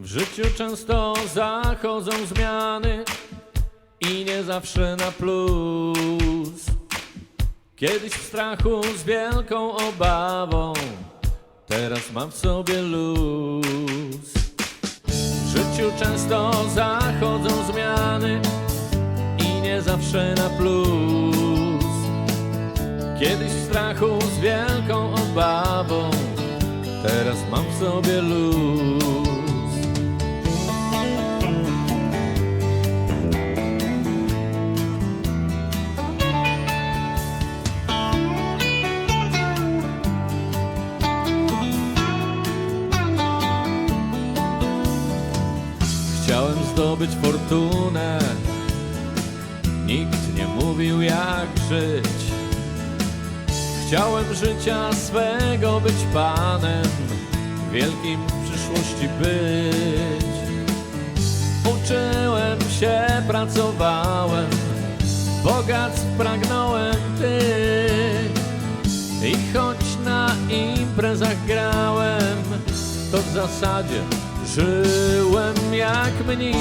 W życiu często zachodzą zmiany i nie zawsze na plus. Kiedyś w strachu z wielką obawą, teraz mam w sobie luz. W życiu często zachodzą zmiany i nie zawsze na plus. Kiedyś w strachu z wielką obawą, teraz mam w sobie luz. Chciałem zdobyć fortunę, nikt nie mówił jak żyć. Chciałem życia swego być panem, wielkim w przyszłości być. Uczyłem się, pracowałem, bogactw pragnąłem tych. I choć na imprezach grałem, to w zasadzie żyłem jak mniej.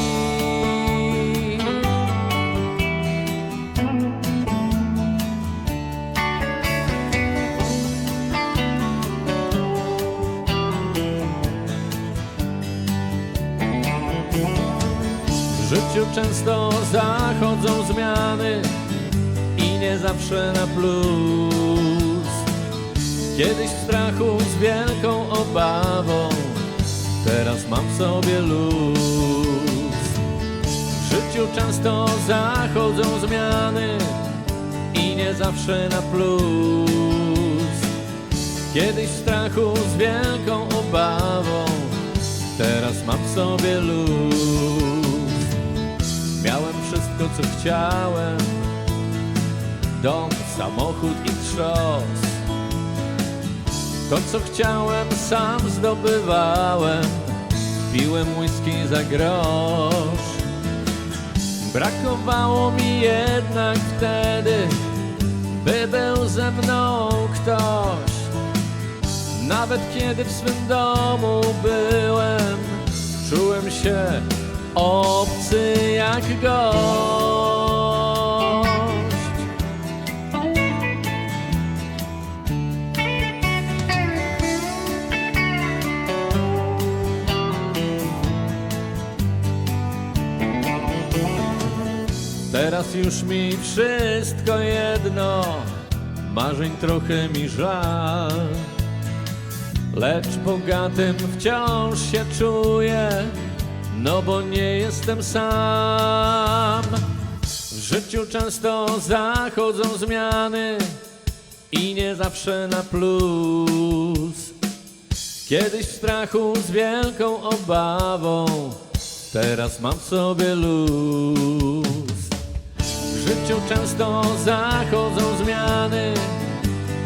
W życiu często zachodzą zmiany i nie zawsze na plus. Kiedyś w strachu z wielką obawą, teraz mam w sobie luz. W życiu często zachodzą zmiany i nie zawsze na plus. Kiedyś w strachu z wielką obawą, teraz mam w sobie luz. Miałem wszystko, co chciałem, dom, samochód i trzost. To co chciałem sam zdobywałem. Piłem whisky za grosz. Brakowało mi jednak wtedy By był ze mną ktoś. Nawet kiedy w swym domu byłem Czułem się obcy jak gość Teraz już mi wszystko jedno, marzeń trochę mi żal. Lecz bogatym wciąż się czuję, no bo nie jestem sam. W życiu często zachodzą zmiany i nie zawsze na plus. Kiedyś w strachu z wielką obawą, teraz mam w sobie luz. Życiu często zachodzą zmiany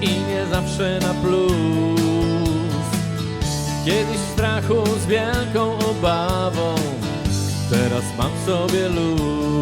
i nie zawsze na plus. Kiedyś w strachu z wielką obawą, teraz mam w sobie luz.